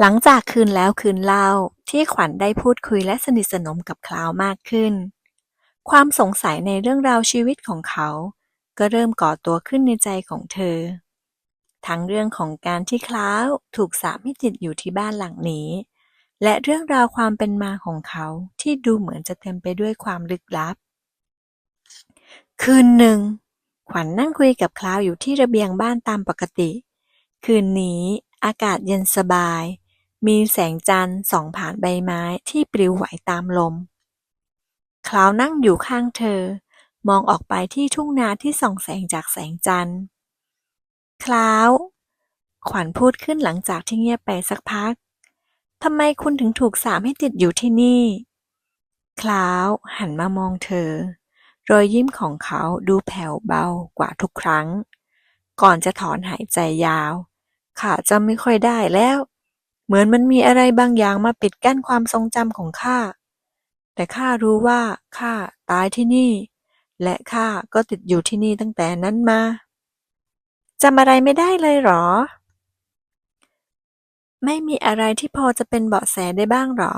หลังจากคืนแล้วคืนเล่าที่ขวัญได้พูดคุยและสนิทสนมกับคลาวมากขึ้น ความสงสัยในเรื่องราวชีวิตของเขา ก็เริ่มก่อตัวขึ้นในใจของเธอ ทั้งเรื่องของการที่คลาวถูกสาปให้ติดอยู่ที่บ้านหลังนี้ และเรื่องราวความเป็นมาของเขาที่ดูเหมือนจะเต็มไปด้วยความลึกลับ คืนหนึ่ง ขวัญนั่งคุยกับคลาวอยู่ที่ระเบียงบ้านตามปกติ คืนนี้อากาศเย็นสบาย มีแสงจันทร์ส่องผ่านใบไม้ที่ปลิวไหวตามลม คลาวนั่งอยู่ข้างเธอ มองออกไปที่ทุ่งนาที่ส่องแสงจากแสงจันทร์ คลาว ขวัญพูดขึ้นหลังจากที่เงียบไปสักพัก ทำไมคุณถึงถูกสาปให้ติดอยู่ที่นี่ คลาวหันมามองเธอ รอยยิ้มของเขาดูแผ่วเบากว่าทุกครั้ง ก่อนจะถอนหายใจยาวข้าจำไม่ค่อยได้แล้ว เหมือนมันมีอะไรบางอย่างมาปิดกั้นความทรงจำของข้า แต่ข้ารู้ว่าข้าตายที่นี่ และข้าก็ติดอยู่ที่นี่ตั้งแต่นั้นมาจำอะไรไม่ได้เลยหรอ ไม่มีอะไรที่พอจะเป็นเบาะแสได้บ้างหรอ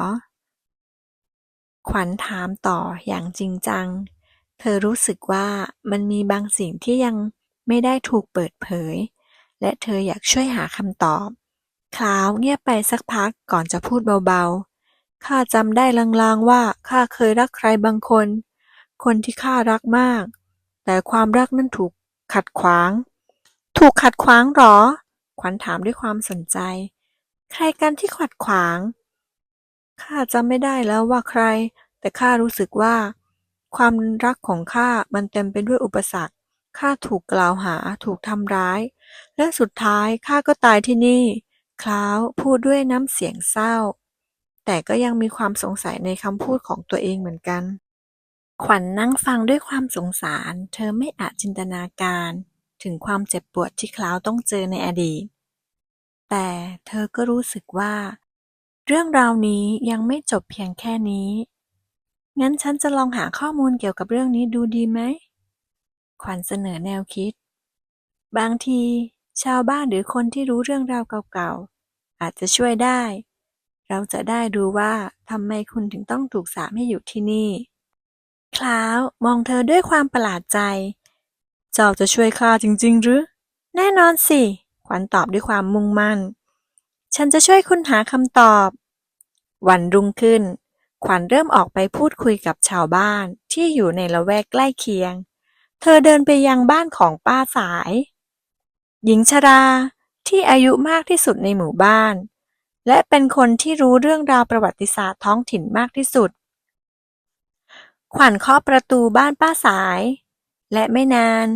ขวัญถามต่ออย่างจริงจัง เธอรู้สึกว่ามันมีบางสิ่งที่ยังไม่ได้ถูกเปิดเผย และเธออยากช่วยหาคำตอบ คลาวเงียบไปสักพักก่อนจะพูดเบา ๆ ข้าจำได้ลาง ๆ ว่าข้าเคยรักใครบางคน คนที่ข้ารักมาก แต่ความรักนั้นถูกขัดขวาง ถูกขัดขวางหรอ ขวัญถามด้วยความสนใจ ใครกันที่ขัดขวาง ข้าจำไม่ได้แล้วว่าใคร แต่ข้ารู้สึกว่า ความรักของข้ามันเต็มไปด้วยอุปสรรค ข้าถูกกล่าวหา ถูกทำร้าย และสุดท้ายข้าก็ตายที่นี่ คล้าวพูดด้วยน้ำเสียงเศร้า แต่ก็ยังมีความสงสัยในคำพูดของตัวเองเหมือนกัน ขวัญนั่งฟังด้วยความสงสาร เธอไม่อาจจินตนาการ ถึงความเจ็บปวดที่คล้าวต้องเจอในอดีต แต่เธอก็รู้สึกว่า เรื่องราวนี้ยังไม่จบเพียงแค่นี้ งั้นฉันจะลองหาข้อมูลเกี่ยวกับเรื่องนี้ดูดีไหม ขวัญเสนอแนวคิด บางทีชาวบ้านหรือคนที่รู้เรื่องราวเก่าๆ อาจจะช่วยได้ เราจะได้รู้ว่าทำไมคุณถึงต้องถูกสาปให้อยู่ที่นี่ คล้าวมองเธอด้วยความประหลาดใจ เจ้าจะช่วยข้าจริง ๆ หรือ แน่นอนสิ ขวัญตอบด้วยความมุ่งมั่น ฉันจะช่วยคุณหาคำตอบ วันรุ่งขึ้น ขวัญเริ่มออกไปพูดคุยกับชาวบ้านที่อยู่ในละแวกใกล้เคียง เธอเดินไปยังบ้านของป้าสาย หญิงชรา ที่อายุมากที่สุดในหมู่บ้าน และเป็นคนที่รู้เรื่องราวประวัติศาสตร์ท้องถิ่นมากที่สุด ขวัญเคาะประตูบ้านป้าสาย และไม่นาน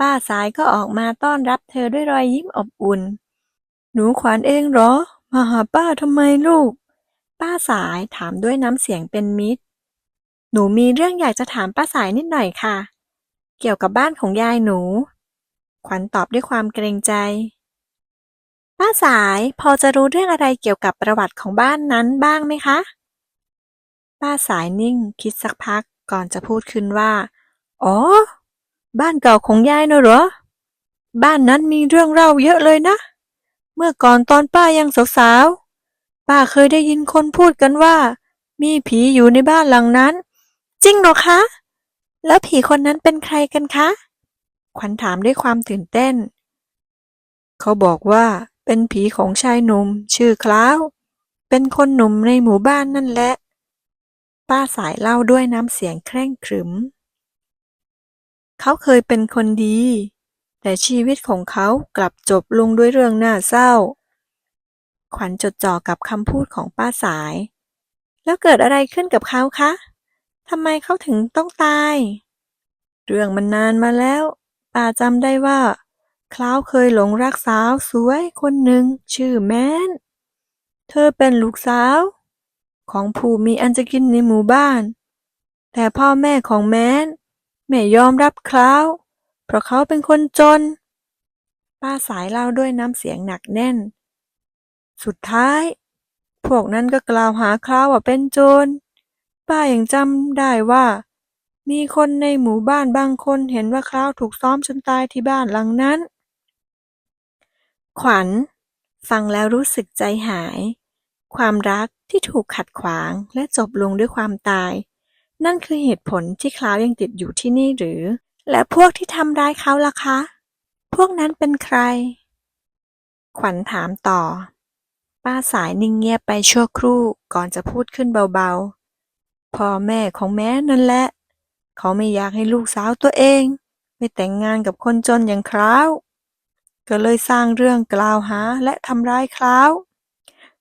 ป้าสายก็ออกมาต้อนรับเธอด้วยรอยยิ้มอบอุ่น หนูขวัญเองเหรอ มาหาป้าทำไมลูก ป้าสายถามด้วยน้ำเสียงเป็นมิตร หนูมีเรื่องอยากจะถามป้าสายนิดหน่อยค่ะ เกี่ยวกับบ้านของยายหนู ขวัญตอบด้วยความเกรงใจ ป้าสายพอจะรู้เรื่องอะไรเกี่ยวกับประวัติของบ้านนั้นบ้างไหมคะ ป้าสายนิ่งคิดสักพักก่อนจะพูดขึ้นว่า อ๋อ บ้านเก่าของยายน่ะเหรอ บ้านนั้นมีเรื่องเล่าเยอะเลยนะ เมื่อก่อนตอนป้ายังสาวๆ ป้าเคยได้ยินคนพูดกันว่า มีผีอยู่ในบ้านหลังนั้น จริงเหรอคะ แล้วผีคนนั้นเป็นใครกันคะ ขวัญถามด้วยความตื่นเต้น เขาบอกว่า เป็นผีของชายหนุ่ม ชื่อคล้าว เป็นคนหนุ่มในหมู่บ้านนั่นแหละ ป้าสายเล่าด้วยน้ำเสียงเคร่งขรึม เขาเคยเป็นคนดี แต่ชีวิตของเขากลับจบลงด้วยเรื่องน่าเศร้า ขวัญจดจ่อกับคำพูดของป้าสาย แล้วเกิดอะไรขึ้นกับเขาคะทำไมเขาถึงต้องตาย เรื่องมันนานมาแล้วป้าจำได้ว่า คล้าวเคยหลงรักสาวสวยคนหนึ่งชื่อแมนเธอเป็นลูกสาว ของผู้มีอันจะกินในหมู่บ้าน แต่พ่อแม่ของแมนไม่ยอมรับคล้าว เพราะเขาเป็นคนจน ป้าสายเล่าด้วยน้ำเสียงหนักแน่น สุดท้าย พวกนั้นก็กล่าวหาคล้าวว่าเป็นโจร ป้ายังจำได้ว่ามีคนในหมู่บ้านบางคนเห็นว่าคล้าวถูกซ้อมจนตายที่บ้านหลังนั้น ขวัญ ฟังแล้วรู้สึกใจหาย ความรักที่ถูกขัดขวางและจบลงด้วยความตาย นั่นคือเหตุผลที่คลาวยังติดอยู่ที่นี่หรือ และพวกที่ทำร้ายเขาล่ะคะ พวกนั้นเป็นใคร ขวัญถามต่อ ป้าสายนิ่งเงียบไปชั่วครู่ก่อนจะพูดขึ้นเบาๆ พ่อแม่ของแม่นั่นแหละ เขาไม่อยากให้ลูกสาวตัวเอง ไปแต่งงานกับคนจนอย่างคราว ก็เลยสร้างเรื่องกล่าวหาและทำร้ายคราว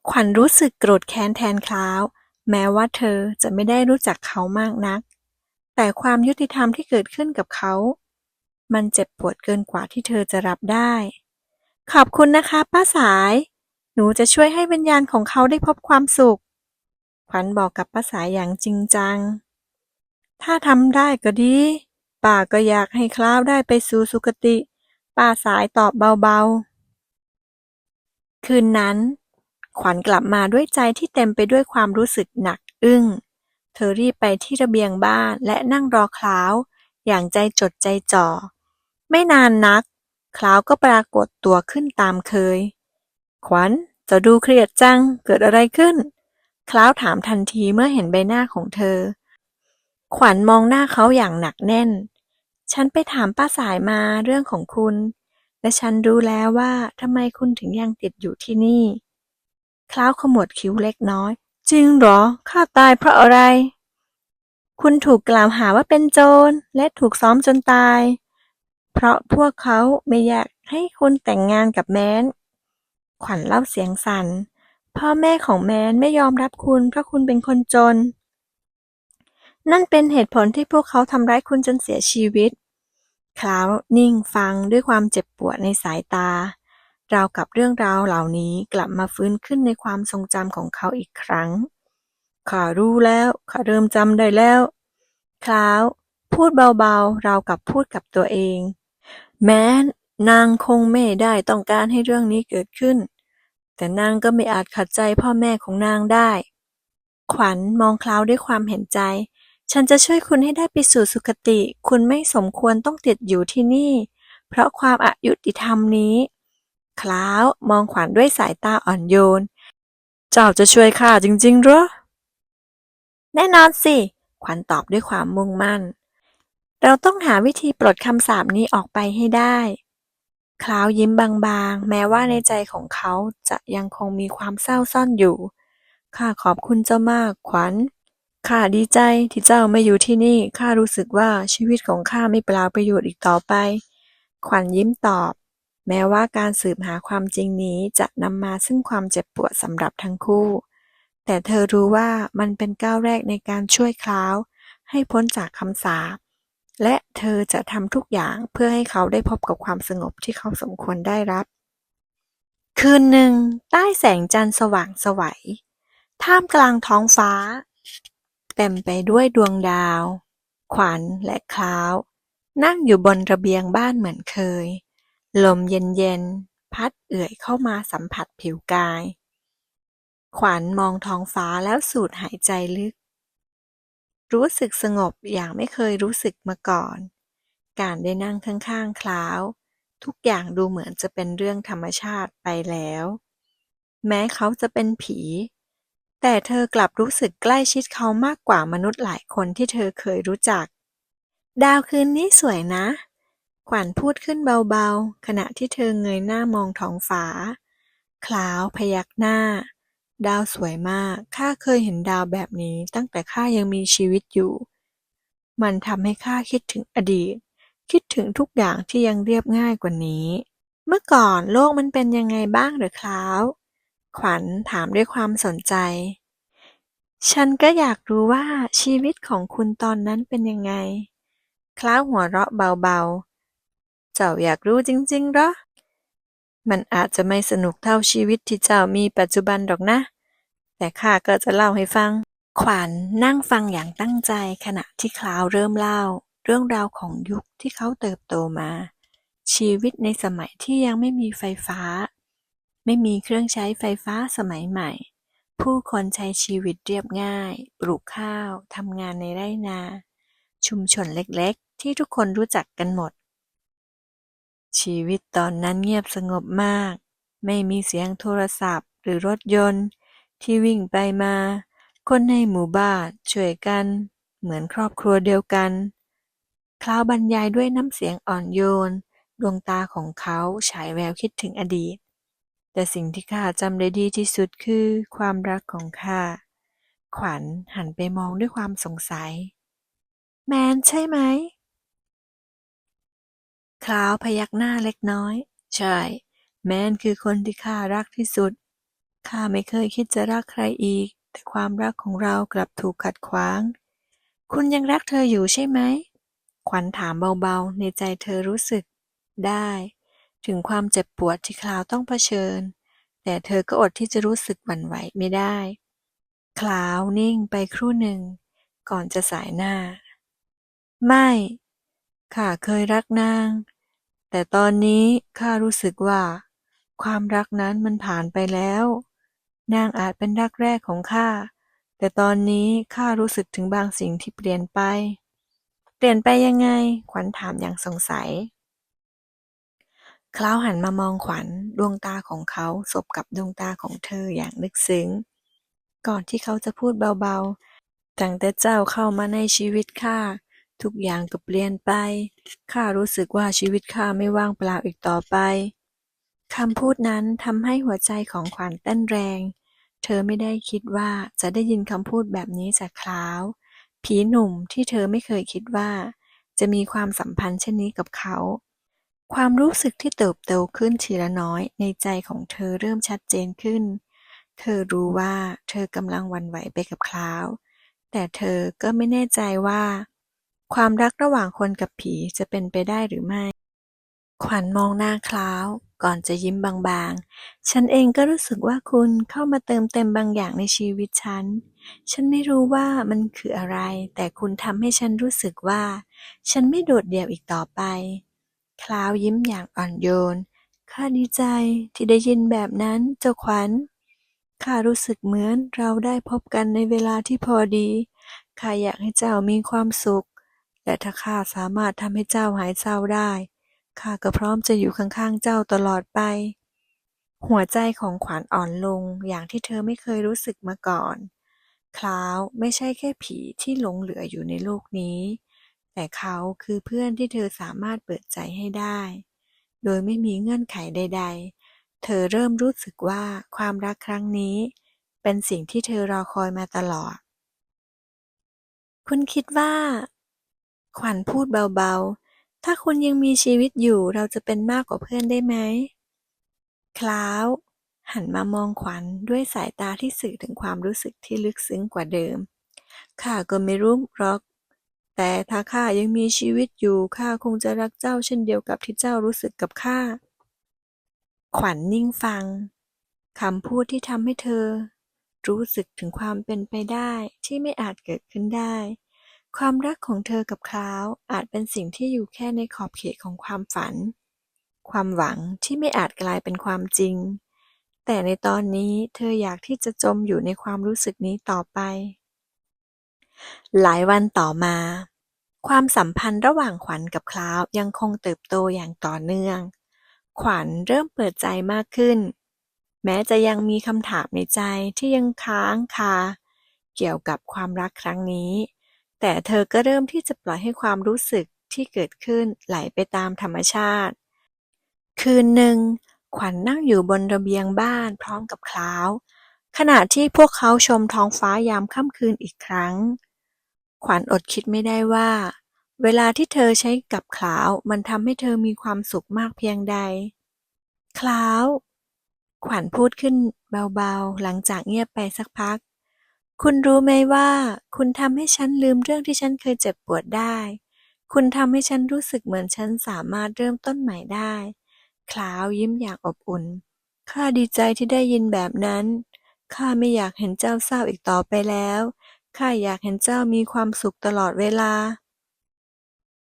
ขวัญรู้สึกโกรธแค้นแทนคราว แม้ว่าเธอจะไม่ได้รู้จักเขามากนัก แต่ความยุติธรรมที่เกิดขึ้นกับเขา มันเจ็บปวดเกินกว่าที่เธอจะรับได้ ขอบคุณนะคะ ป้าสาย หนูจะช่วยให้วิญญาณของเขาได้พบความสุข ขวัญบอกกับป้าสายอย่างจริงจัง ถ้าทำได้ก็ดีป้าก็อยากให้คล้าวได้ไปสู่สุคติ ป้าสายตอบเบาๆ คืนนั้น ขวัญกลับมาด้วยใจที่เต็มไปด้วยความรู้สึกหนักอึ้ง เธอรีบไปที่ระเบียงบ้านและนั่งรอคล้าว อย่างใจจดใจจ่อ ไม่นานนัก คล้าวก็ปรากฏตัวขึ้นตามเคย ขวัญจะดูเครียดจัง เกิดอะไรขึ้น คล้าวถามทันทีเมื่อเห็นใบหน้าของเธอ ขวัญมองหน้าเขาอย่างหนักแน่น ฉันไปถามป้าสายมาเรื่องของคุณ และฉันรู้แล้วว่าทำไมคุณถึงยังติดอยู่ที่นี่ คล้าวขมวดคิ้วเล็กน้อย จริงเหรอ ข้าตายเพราะอะไร คุณถูกกล่าวหาว่าเป็นโจร และถูกซ้อมจนตาย เพราะพวกเขาไม่อยากให้คุณแต่งงานกับแมนขวัญเล่าเสียงสั่น พ่อแม่ของแมนไม่ยอมรับคุณเพราะคุณเป็นคนจน นั่นเป็นเหตุผลที่พวกเขาทำร้ายคุณจนเสียชีวิต คล้าวนิ่งฟังด้วยความเจ็บปวดในสายตา ราวกับเรื่องราวเหล่านี้กลับมาฟื้นขึ้นในความทรงจำของเขาอีกครั้ง ข้ารู้แล้ว ข้าเริ่มจำได้แล้วคล้าวพูดเบาๆ ราวกับพูดกับตัวเอง แม้นางคงไม่ได้ต้องการให้เรื่องนี้เกิดขึ้น แต่นางก็ไม่อาจขัดใจพ่อแม่ของนางได้ ขวัญมองคล้าวด้วยความเห็นใจ ฉันจะช่วยคุณให้ได้ไปสู่สุคติ คุณไม่สมควรต้องติดอยู่ที่นี่ เพราะความอายุติธรรมนี้ คล้าวมองขวัญด้วยสายตาอ่อนโยน เจ้าจะช่วยข้าจริงๆหรอ แน่นอนสิ ขวัญตอบด้วยความมุ่งมั่น เราต้องหาวิธีปลดคำสาปนี้ออกไปให้ได้ คล้าวยิ้มบางๆ แม้ว่าในใจของเขาจะยังคงมีความเศร้าซ่อนอยู่ ข้าขอบคุณเจ้ามากขวัญ ข้าดีใจที่เจ้าไม่อยู่ที่นี่ ข้ารู้สึกว่าชีวิตของข้าไม่เปล่าประโยชน์อีกต่อไป ขวัญยิ้มตอบ แม้ว่าการสืบหาความจริงนี้จะนำมาซึ่งความเจ็บปวดสำหรับทั้งคู่ แต่เธอรู้ว่ามันเป็นก้าวแรกในการช่วยคล้าว ให้พ้นจากคำสาป และเธอจะทำทุกอย่างเพื่อให้เขาได้พบกับความสงบที่เขาสมควรได้รับ คืนหนึ่ง ใต้แสงจันทร์สว่างไสวยท่ามกลางท้องฟ้า เต็มไปด้วยดวงดาว ขวัญและคล้าว นั่งอยู่บนระเบียงบ้านเหมือนเคย ลมเย็นๆ พัดเอื่อยเข้ามาสัมผัสผิวกาย ขวัญมองท้องฟ้าแล้วสูดหายใจลึก รู้สึกสงบอย่างไม่เคยรู้สึกมาก่อน การได้นั่งข้างๆคล้าว ทุกอย่างดูเหมือนจะเป็นเรื่องธรรมชาติไปแล้ว แม้เขาจะเป็นผี แต่เธอกลับรู้สึกใกล้ชิดเขามากกว่ามนุษย์หลายคนที่เธอเคยรู้จัก ดาวคืนนี้สวยนะ ขวัญพูดขึ้นเบาๆ ขณะที่เธอเงยหน้ามองท้องฟ้า คล้าวพยักหน้า ดาวสวยมาก ข้าเคยเห็นดาวแบบนี้ตั้งแต่ข้ายังมีชีวิตอยู่ มันทำให้ข้าคิดถึงอดีต คิดถึงทุกอย่างที่ยังเรียบง่ายกว่านี้ เมื่อก่อนโลกมันเป็นยังไงบ้างหรือคล้าว ขวัญถามด้วยความสนใจ ฉันก็อยากรู้ว่าชีวิตของคุณตอนนั้นเป็นยังไง คล้าหัวเราะเบาๆ เจ้าอยากรู้จริงๆเหรอ มันอาจจะไม่สนุกเท่าชีวิตที่เจ้ามีปัจจุบันหรอกนะ แต่ข้าก็จะเล่าให้ฟัง ขวัญนั่งฟังอย่างตั้งใจขณะที่คล้าวเริ่มเล่า เรื่องราวของยุคที่เขาเติบโตมาชีวิตในสมัยที่ยังไม่มีไฟฟ้า ไม่มีเครื่องใช้ไฟฟ้าสมัยใหม่ ผู้คนใช้ชีวิตเรียบง่าย ปลูกข้าว ทำงานในไร่นา ชุมชนเล็กๆ ที่ทุกคนรู้จักกันหมด ชีวิตตอนนั้นเงียบสงบมาก ไม่มีเสียงโทรศัพท์ หรือรถยนต์ ที่วิ่งไปมา คนในหมู่บ้านช่วยกัน เหมือนครอบครัวเดียวกันคล้าวบรรยายด้วยน้ำเสียงอ่อนโยน ดวงตาของเขาฉายแววคิดถึงอดีต แต่สิ่งที่ข้าจำได้ดีที่สุดคือความรักของข้า ขวัญหันไปมองด้วยความสงสัย แมนใช่ไหม คลาวพยักหน้าเล็กน้อย ใช่ แมนคือคนที่ข้ารักที่สุด ข้าไม่เคยคิดจะรักใครอีก แต่ความรักของเรากลับถูกขัดขวาง คุณยังรักเธออยู่ใช่ไหม ขวัญถามเบาๆ ในใจเธอรู้สึกได้ ถึงความเจ็บปวดที่คลาวต้องเผชิญ แต่เธอก็อดที่จะรู้สึกหวั่นไหวไม่ได้ คลาวนิ่งไปครู่หนึ่ง ก่อนจะสายหน้า ไม่ข้าเคยรักนาง แต่ตอนนี้ข้ารู้สึกว่า ความรักนั้นมันผ่านไปแล้ว นางอาจเป็นรักแรกของข้า แต่ตอนนี้ข้ารู้สึกถึงบางสิ่งที่เปลี่ยนไป เปลี่ยนไปยังไง ขวัญถามอย่างสงสัย คล้าวหันมามองขวัญ ดวงตาของเขาสบกับดวงตาของเธออย่างลึกซึ้ง ก่อนที่เขาจะพูดเบาๆ ตั้งแต่เจ้าเข้ามาในชีวิตข้า ทุกอย่างก็เปลี่ยนไป ข้ารู้สึกว่าชีวิตข้าไม่ว่างเปล่าอีกต่อไป คำพูดนั้นทำให้หัวใจของขวัญเต้นแรง เธอไม่ได้คิดว่าจะได้ยินคำพูดแบบนี้จากคล้าว ผีหนุ่มที่เธอไม่เคยคิดว่า จะมีความสัมพันธ์เช่นนี้กับเขา ความรู้สึกที่เติบโตขึ้นทีละน้อยในใจของเธอเริ่มชัดเจนขึ้น เธอรู้ว่าเธอกำลังวันไหวไปกับคล้าว แต่เธอก็ไม่แน่ใจว่า ความรักระหว่างคนกับผีจะเป็นไปได้หรือไม่ ขวัญมองหน้าคล้าว ก่อนจะยิ้มบางๆ ฉันเองก็รู้สึกว่าคุณเข้ามาเติมเต็มบางอย่างในชีวิตฉัน ฉันไม่รู้ว่ามันคืออะไร แต่คุณทำให้ฉันรู้สึกว่า ฉันไม่โดดเดี่ยวอีกต่อไป คล้าวยิ้มอย่างอ่อนโยน ข้าดีใจที่ได้ยินแบบนั้นเจ้าขวัญ ข้ารู้สึกเหมือนเราได้พบกันในเวลาที่พอดี ข้าอยากให้เจ้ามีความสุข และถ้าข้าสามารถทำให้เจ้าหายเศร้าได้ ข้าก็พร้อมจะอยู่ข้างๆเจ้าตลอดไป หัวใจของขวัญอ่อนลงอย่างที่เธอไม่เคยรู้สึกมาก่อน คล้าวไม่ใช่แค่ผีที่หลงเหลืออยู่ในโลกนี้ แต่เขาคือเพื่อนที่เธอสามารถเปิดใจให้ได้ โดยไม่มีเงื่อนไขใด ๆ เธอเริ่มรู้สึกว่าความรักครั้งนี้ เป็นสิ่งที่เธอรอคอยมาตลอด คุณคิดว่า ขวัญพูดเบาๆ ถ้าคุณยังมีชีวิตอยู่เราจะเป็นมากกว่าเพื่อนได้ไหม คล้าว หันมามองขวัญด้วยสายตาที่สื่อถึงความรู้สึกที่ลึกซึ้งกว่าเดิมข้าก็ไม่รู้หรอก แต่ถ้าข้ายังมีชีวิตอยู่ข้าคงจะรักเจ้าเช่นเดียวกับที่เจ้ารู้สึกกับข้า ขวัญนิ่งฟังคำพูดที่ทำให้เธอ รู้สึกถึงความเป็นไปได้ที่ไม่อาจเกิดขึ้นได้ ความรักของเธอกับคล้าวอาจเป็นสิ่งที่อยู่แค่ในขอบเขตของความฝัน ความหวังที่ไม่อาจกลายเป็นความจริง แต่ในตอนนี้เธออยากที่จะจมอยู่ในความรู้สึกนี้ต่อไป หลายวันต่อมา ความสัมพันธ์ระหว่างขวัญกับคล้าวยังคงเติบโตอย่างต่อเนื่อง ขวัญเริ่มเปิดใจมากขึ้น แม้จะยังมีคำถามในใจที่ยังค้างคา เกี่ยวกับความรักครั้งนี้ แต่เธอก็เริ่มที่จะปล่อยให้ความรู้สึกที่เกิดขึ้นไหลไปตามธรรมชาติ คืนหนึ่ง ขวัญนั่งอยู่บนระเบียงบ้านพร้อมกับคล้าว ขณะที่พวกเขาชมท้องฟ้ายามค่ำคืนอีกครั้ง ขวัญอดคิดไม่ได้ว่า เวลาที่เธอใช้กับคล้าวมันทำให้เธอมีความสุขมากเพียงใด คล้าว ขวัญพูดขึ้นเบาๆ หลังจากเงียบไปสักพัก คุณรู้ไหมว่า คุณทำให้ฉันลืมเรื่องที่ฉันเคยเจ็บปวดได้ คุณทำให้ฉันรู้สึกเหมือนฉันสามารถเริ่มต้นใหม่ได้ คล้าวยิ้มอย่างอบอุ่น ข้าดีใจที่ได้ยินแบบนั้น ข้าไม่อยากเห็นเจ้าเศร้าอีกต่อไปแล้ว ข้าอยากเห็นเจ้ามีความสุขตลอดเวลา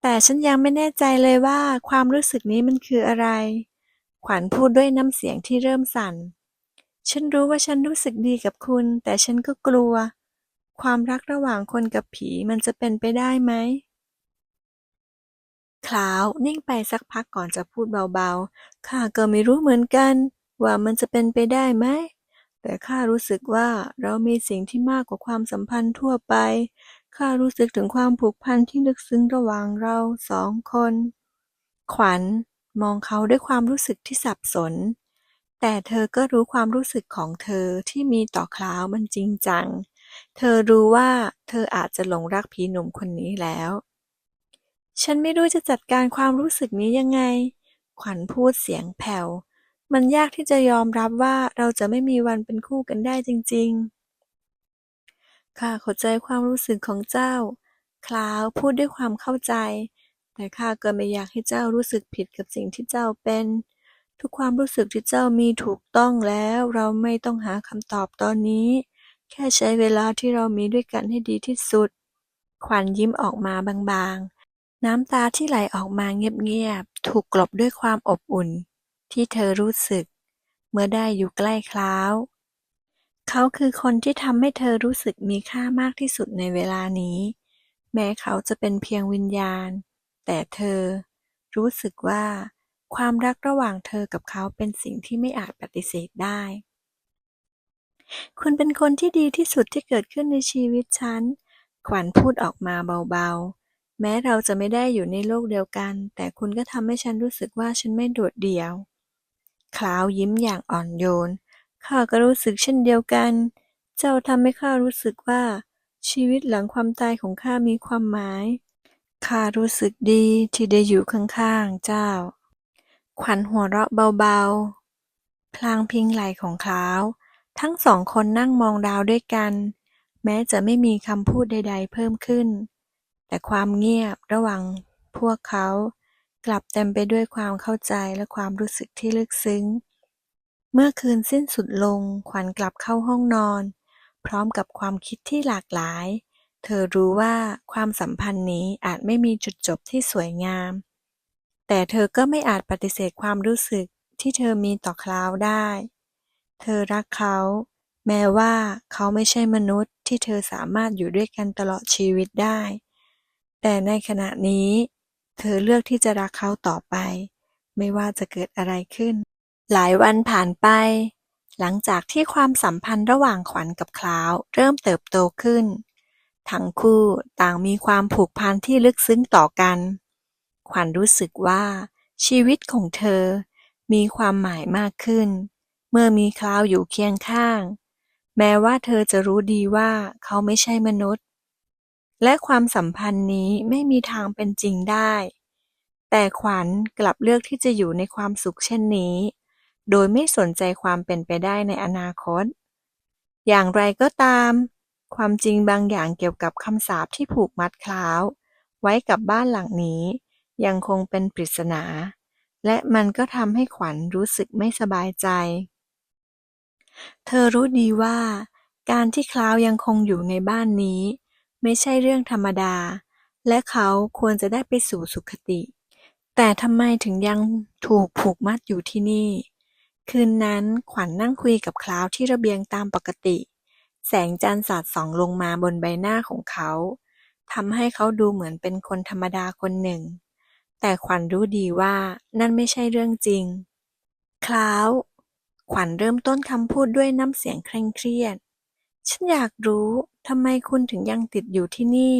แต่ฉันยังไม่แน่ใจเลยว่าความรู้สึกนี้มันคืออะไร ขวัญพูดด้วยน้ำเสียงที่เริ่มสั่น ฉันรู้ว่าฉันรู้สึกดีกับคุณ แต่ฉันก็กลัว ความรักระหว่างคนกับผีมันจะเป็นไปได้ไหมคลาวนิ่งไปสักพักก่อนจะพูดเบาๆ ข้าก็ไม่รู้เหมือนกัน ว่ามันจะเป็นไปได้ไหม แต่ข้ารู้สึกว่าเรามีสิ่งที่มากกว่าความสัมพันธ์ทั่วไป ข้ารู้สึกถึงความผูกพันที่ลึกซึ้งระหว่างเราสองคน ขวัญมองเขาด้วยความรู้สึกที่สับสน แต่เธอก็รู้ความรู้สึกของเธอที่มีต่อคลาวมันจริงจัง เธอรู้ว่าเธออาจจะหลงรักผีหนุ่มคนนี้แล้ว ฉันไม่รู้จะจัดการความรู้สึกนี้ยังไง ขวัญพูดเสียงแผ่ว มันยากที่จะยอมรับว่าเราจะไม่มีวันเป็นคู่กันได้จริง ๆ ข้าเข้าใจความรู้สึกของเจ้า คลาวพูดด้วยความเข้าใจ แต่ข้าก็ไม่อยากให้เจ้ารู้สึกผิดกับสิ่งที่เจ้าเป็น ทุกความรู้สึกที่เจ้ามีถูกต้องแล้ว เราไม่ต้องหาคำตอบตอนนี้ แค่ใช้เวลาที่เรามีด้วยกันให้ดีที่สุด ขวัญยิ้มออกมาบางๆ น้ำตาที่ไหลออกมาเงียบๆ ถูกกลบด้วยความอบอุ่น ที่เธอรู้สึก เมื่อได้อยู่ใกล้คล้าวเขาคือคนที่ทำให้เธอรู้สึกมีค่ามากที่สุดในเวลานี้ แม้เขาจะเป็นเพียงวิญญาณ แต่เธอ รู้สึกว่า ความรักระหว่างเธอกับเขาเป็นสิ่งที่ไม่อาจปฏิเสธได้ คุณเป็นคนที่ดีที่สุดที่เกิดขึ้นในชีวิตฉัน ขวัญพูดออกมาเบาๆแม้เราจะไม่ได้อยู่ในโลกเดียวกัน แต่คุณก็ทำให้ฉันรู้สึกว่าฉันไม่โดดเดี่ยว คลาวยิ้มอย่างอ่อนโยน ข้าก็รู้สึกเช่นเดียวกัน เจ้าทำให้ข้ารู้สึกว่า ชีวิตหลังความตายของข้ามีความหมาย ข้ารู้สึกดีที่ได้อยู่ข้างๆ เจ้า ขวัญหัวเราะเบาๆ พลางพิงไหล่ของคลาว ทั้งสองคนนั่งมองดาวด้วยกัน แม้จะไม่มีคำพูดใด ๆ เพิ่มขึ้น แต่ความเงียบระหว่างพวกเขา กลับเต็มไปด้วยความเข้าใจและความรู้สึกที่ลึกซึ้ง เมื่อคืนสิ้นสุดลง ขวัญกลับเข้าห้องนอน พร้อมกับความคิดที่หลากหลาย เธอรู้ว่าความสัมพันธ์นี้อาจไม่มีจุดจบที่สวยงาม แต่เธอก็ไม่อาจปฏิเสธความรู้สึกที่เธอมีต่อคลาวได้ เธอรักเขา แม้ว่าเขาไม่ใช่มนุษย์ที่เธอสามารถอยู่ด้วยกันตลอดชีวิตได้ แต่ในขณะนี้ เธอเลือกที่จะรักเขาต่อไป ไม่ว่าจะเกิดอะไรขึ้น หลายวันผ่านไป หลังจากที่ความสัมพันธ์ระหว่างขวัญกับคลาวเริ่มเติบโตขึ้น ทั้งคู่ต่างมีความผูกพันที่ลึกซึ้งต่อกัน ขวัญรู้สึกว่า ชีวิตของเธอมีความหมายมากขึ้น เมื่อมีคลาวอยู่เคียงข้าง แม้ว่าเธอจะรู้ดีว่าเขาไม่ใช่มนุษย์ และความสัมพันธ์นี้ไม่มีทางเป็นจริงได้ แต่ขวัญกลับเลือกที่จะอยู่ในความสุขเช่นนี้ โดยไม่สนใจความเป็นไปได้ในอนาคต อย่างไรก็ตาม ความจริงบางอย่างเกี่ยวกับคำสาปที่ผูกมัดคลาว ไว้กับบ้านหลังนี้ ยังคงเป็นปริศนา และมันก็ทำให้ขวัญรู้สึกไม่สบายใจ เธอรู้ดีว่า การที่คลาวยังคงอยู่ในบ้านนี้ ไม่ใช่เรื่องธรรมดา และเขาควรจะได้ไปสู่สุคติ แต่ทำไมถึงยังถูกผูกมัดอยู่ที่นี่ คืนนั้นขวัญนั่งคุยกับคลาวที่ระเบียงตามปกติ แสงจันทร์สาดส่องลงมาบนใบหน้าของเขาทำให้เขาดูเหมือนเป็นคนธรรมดาคนหนึ่ง แต่ขวัญรู้ดีว่านั่นไม่ใช่เรื่องจริง คลาว ขวัญเริ่มต้นคำพูดด้วยน้ำเสียงเคร่งเครียด ฉันอยากรู้ ทำไมคุณถึงยังติดอยู่ที่นี่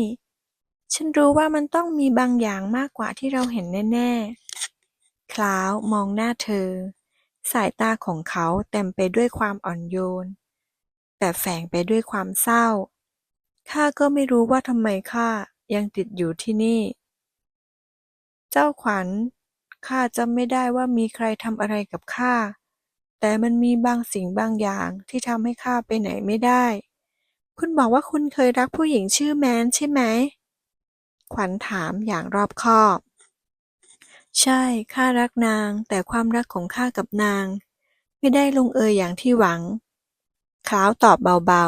ฉันรู้ว่ามันต้องมีบางอย่างมากกว่าที่เราเห็นแน่ ๆ คลาวมองหน้าเธอ สายตาของเขาเต็มไปด้วยความอ่อนโยน แต่แฝงไปด้วยความเศร้า ข้าก็ไม่รู้ว่าทำไมข้ายังติดอยู่ที่นี่ เจ้าขวัญ ข้าจำไม่ได้ว่ามีใครทำอะไรกับข้า แต่มันมีบางสิ่งบางอย่างที่ทำให้ข้าไปไหนไม่ได้ คุณบอกว่าคุณเคยรักผู้หญิงชื่อแมนใช่ไหมขวัญถามอย่างรอบคอบ ใช่ ข้ารักนาง แต่ความรักของข้ากับนาง ไม่ได้ลงเอยอย่างที่หวัง คล้าวตอบเบา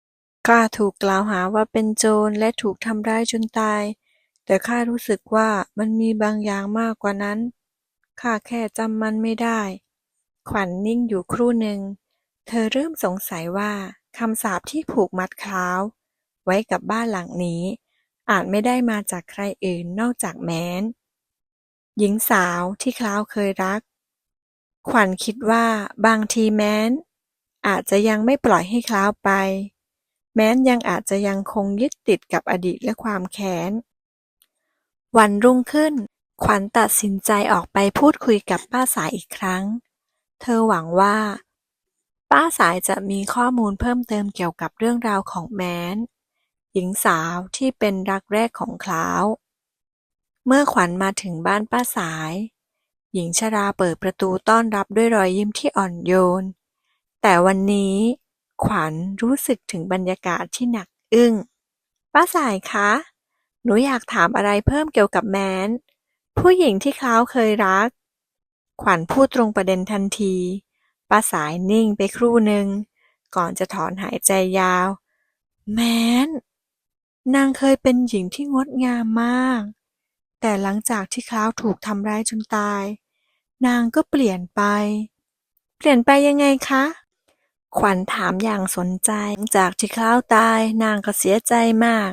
ๆ ข้าถูกกล่าวหาว่าเป็นโจรและถูกทำร้ายจนตาย แต่ข้ารู้สึกว่ามันมีบางอย่างมากกว่านั้น ข้าแค่จำมันไม่ได้ ขวัญนิ่งอยู่ครู่หนึ่ง เธอเริ่มสงสัยว่า คำสาปที่ผูกมัดคล้าวไว้กับบ้านหลังนี้ อาจไม่ได้มาจากใครอื่นนอกจากแม้น หญิงสาวที่คล้าวเคยรัก ขวัญคิดว่าบางทีแม้น อาจจะยังไม่ปล่อยให้คล้าวไป แม้นยังอาจจะยังคงยึดติดกับอดีตและความแค้น วันรุ่งขึ้น ขวัญตัดสินใจออกไปพูดคุยกับป้าสายอีกครั้ง เธอหวังว่า ป้าสายจะมีข้อมูลเพิ่มเติมเกี่ยวกับเรื่องราวของแม้น หญิงสาวที่เป็นรักแรกของคล้าว เมื่อขวัญมาถึงบ้านป้าสาย หญิงชราเปิดประตูต้อนรับด้วยรอยยิ้มที่อ่อนโยน แต่วันนี้ขวัญรู้สึกถึงบรรยากาศที่หนักอึ้ง ป้าสายคะ หนูอยากถามอะไรเพิ่มเกี่ยวกับแมน ผู้หญิงที่คล้าวเคยรัก ขวัญพูดตรงประเด็นทันที ป้าสายนิ่งไปครู่หนึ่ง ก่อนจะถอนหายใจยาว แม้น นางเคยเป็นหญิงที่งดงามมาก แต่หลังจากที่คล้าวถูกทำร้ายจนตาย นางก็เปลี่ยนไป เปลี่ยนไปยังไงคะ ขวัญถามอย่างสนใจ หลังจากที่คล้าวตาย นางก็เสียใจมาก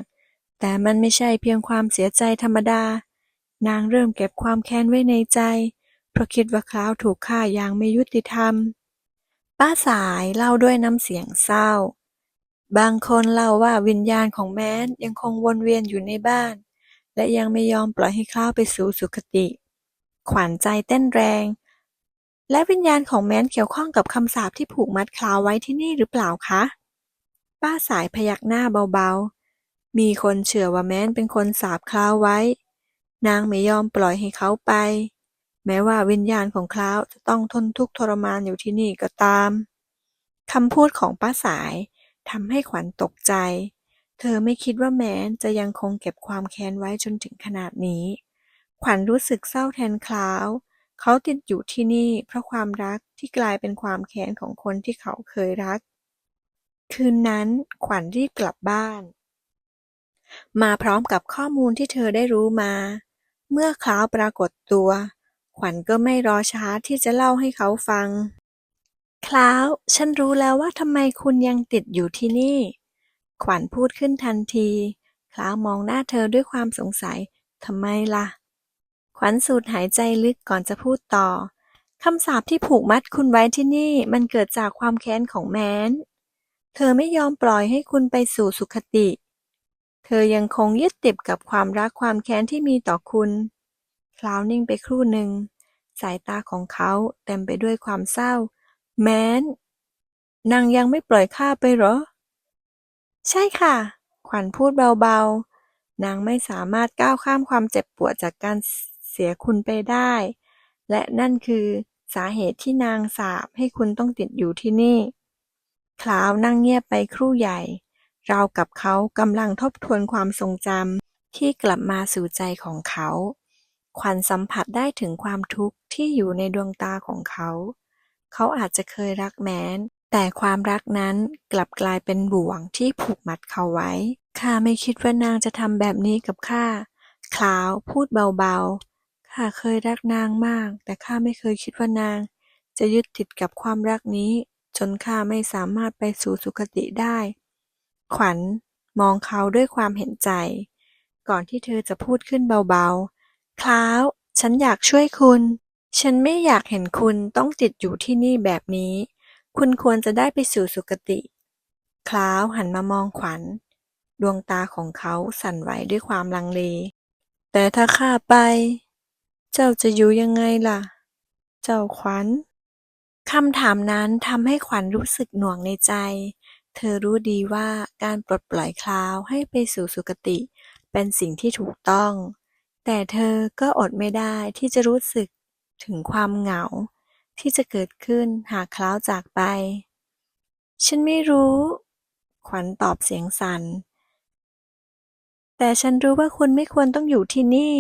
แต่มันไม่ใช่เพียงความเสียใจธรรมดา นางเริ่มเก็บความแค้นไว้ในใจ เพราะคิดว่าคล้าวถูกฆ่าอย่างไม่ยุติธรรม ป้าสายเล่าด้วยน้ำเสียงเศร้า บางคนเล่าว่าวิญญาณของแม้นยังคงวนเวียนอยู่ในบ้าน และยังไม่ยอมปล่อยให้คล้าวไปสู่สุคติ ขวัญใจเต้นแรง และวิญญาณของแม้นเกี่ยวข้องกับคำสาปที่ผูกมัดคล้าวไว้ที่นี่หรือเปล่าคะ ป้าสายพยักหน้าเบาๆ มีคนเชื่อว่าแม้นเป็นคนสาปคล้าวไว้ นางไม่ยอมปล่อยให้เขาไป แม้ว่าวิญญาณของคล้าวจะต้องทนทุกข์ทรมานอยู่ที่นี่ก็ตาม คำพูดของป้าสายทำให้ขวัญตกใจ เธอไม่คิดว่าแม้นจะยังคงเก็บความแค้นไว้จนถึงขนาดนี้ ขวัญรู้สึกเศร้าแทนคล้าว เขาติดอยู่ที่นี่เพราะความรักที่กลายเป็นความแค้นของคนที่เขาเคยรัก คืนนั้นขวัญรีบกลับบ้าน มาพร้อมกับข้อมูลที่เธอได้รู้มา เมื่อคล้าวปรากฏตัว ขวัญก็ไม่รอช้าที่จะเล่าให้เขาฟัง คล้าว ฉันรู้แล้วว่าทำไมคุณยังติดอยู่ที่นี่ ขวัญพูดขึ้นทันที คล้าวมองหน้าเธอด้วยความสงสัย ทำไมล่ะ ขวัญสูดหายใจลึกก่อนจะพูดต่อ คำสาปที่ผูกมัดคุณไว้ที่นี่มันเกิดจากความแค้นของแม้น เธอไม่ยอมปล่อยให้คุณไปสู่สุคติ เธอยังคงยึดติดกับความรักความแค้นที่มีต่อคุณคลาวนิ่งไปครู่หนึ่ง สายตาของเขาเต็มไปด้วยความเศร้า แม้น นางยังไม่ปล่อยข้าไปหรอ ใช่ค่ะ ขวัญพูดเบาๆ นางไม่สามารถก้าวข้ามความเจ็บปวดจากการเสียคุณไปได้ และนั่นคือสาเหตุที่นางสาปให้คุณต้องติดอยู่ที่นี่ คลาวนั่งเงียบไปครู่ใหญ่ เรากับเขากำลังทบทวนความทรงจำที่กลับมาสู่ใจของเขา ขวัญสัมผัสได้ถึงความทุกข์ที่อยู่ในดวงตาของเขา เขาอาจจะเคยรักแม้น แต่ความรักนั้นกลับกลายเป็นบ่วงที่ผูกมัดเขาไว้ ข้าไม่คิดว่านางจะทำแบบนี้กับข้า คลาวพูดเบาๆ ข้าเคยรักนางมาก แต่ข้าไม่เคยคิดว่านาง จะยึดติดกับความรักนี้ จนข้าไม่สามารถไปสู่สุคติได้ ขวัญมองเขาด้วยความเห็นใจ ก่อนที่เธอจะพูดขึ้นเบาๆ คล้าว ฉันอยากช่วยคุณ ฉันไม่อยากเห็นคุณต้องติดอยู่ที่นี่แบบนี้ คุณควรจะได้ไปสู่สุคติ คล้าวหันมามองขวัญ ดวงตาของเขาสั่นไหวด้วยความลังเล แต่ถ้าข้าไป เจ้าจะอยู่ยังไงล่ะ เจ้าขวัญคำถามนั้นทำให้ขวัญรู้สึกหน่วงในใจ เธอรู้ดีว่าการปลดปล่อยคลาวให้ไปสู่สุคติ เป็นสิ่งที่ถูกต้อง แต่เธอก็อดไม่ได้ที่จะรู้สึกถึงความเหงาที่จะเกิดขึ้นหากคล้าวจากไป ฉันไม่รู้ ขวัญตอบเสียงสัน่น แต่ฉันรู้ว่าคุณไม่ควรต้องอยู่ที่นี่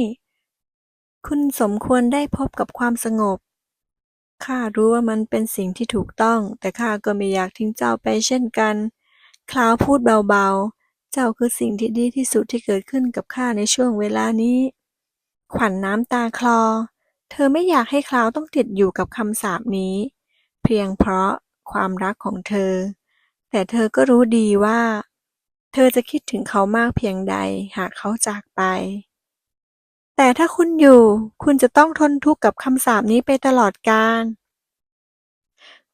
คุณสมควรได้พบกับความสงบ ข้ารู้ว่ามันเป็นสิ่งที่ถูกต้อง แต่ข้าก็ไม่อยากทิ้งเจ้าไปเช่นกัน คลาวพูดเบาๆ เจ้าคือสิ่งที่ดีที่สุดที่เกิดขึ้นกับข้าในช่วงเวลานี้ ขวัญน้ำตาคลอ เธอไม่อยากให้คลาวต้องติดอยู่กับคำสาปนี้ เพียงเพราะความรักของเธอ แต่เธอก็รู้ดีว่า เธอจะคิดถึงเขามากเพียงใดหากเขาจากไป แต่ถ้าคุณอยู่ คุณจะต้องทนทุกข์กับคำสาปนี้ไปตลอดกาล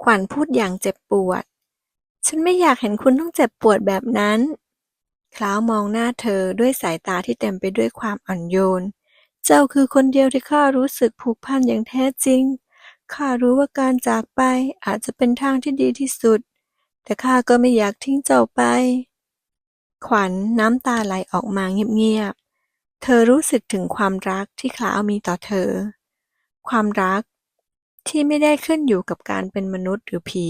ขวัญพูดอย่างเจ็บปวด ฉันไม่อยากเห็นคุณต้องเจ็บปวดแบบนั้น คล้าวมองหน้าเธอด้วยสายตาที่เต็มไปด้วยความอ่อนโยน เจ้าคือคนเดียวที่ข้ารู้สึกผูกพันอย่างแท้จริง ข้ารู้ว่าการจากไปอาจจะเป็นทางที่ดีที่สุด แต่ข้าก็ไม่อยากทิ้งเจ้าไป ขวัญน้ำตาไหลออกมาเงียบๆ เธอรู้สึกถึงความรักที่คล้าวมีต่อเธอ ความรักที่ไม่ได้ขึ้นอยู่กับการเป็นมนุษย์หรือผี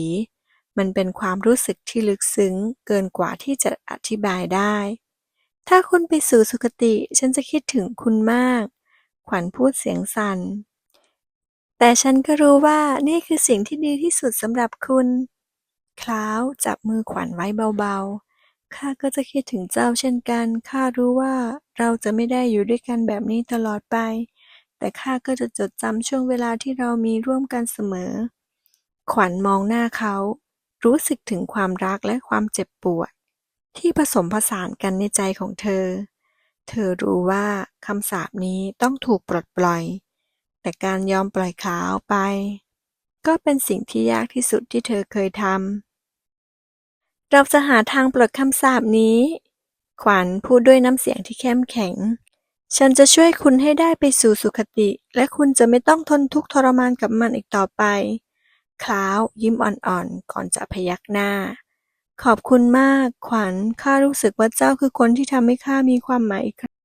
มันเป็นความรู้สึกที่ลึกซึ้งเกินกว่าที่จะอธิบายได้ ถ้าคุณไปสู่สุคติฉันจะคิดถึงคุณมาก ขวัญพูดเสียงสั่น แต่ฉันก็รู้ว่านี่คือสิ่งที่ดีที่สุดสำหรับคุณ คล้าวจับมือขวัญไว้เบาๆ ข้าก็จะคิดถึงเจ้าเช่นกัน ข้ารู้ว่าเราจะไม่ได้อยู่ด้วยกันแบบนี้ตลอดไป แต่ข้าก็จะจดจำช่วงเวลาที่เรามีร่วมกันเสมอ ขวัญมองหน้าเขา รู้สึกถึงความรักและความเจ็บปวด ที่ผสมผสานกันในใจของเธอ เธอรู้ว่าคำสาปนี้ต้องถูกปลดปล่อย แต่การยอมปล่อยขาวไป ก็เป็นสิ่งที่ยากที่สุดที่เธอเคยทำ เราจะหาทางปลดคำสาปนี้ ขวัญพูดด้วยน้ำเสียงที่เข้มแข็ง ฉันจะช่วยคุณให้ได้ไปสู่สุคติ และคุณจะไม่ต้องทนทุกข์ทรมานกับมันอีกต่อไปคล้าวยิ้มอ่อนๆ ก่อนจะพยักหน้า ขอบคุณมาก ขวัญ ข้ารู้สึกว่าเจ้าคือคนที่ทำให้ข้ามีความหมายอีกครั้ง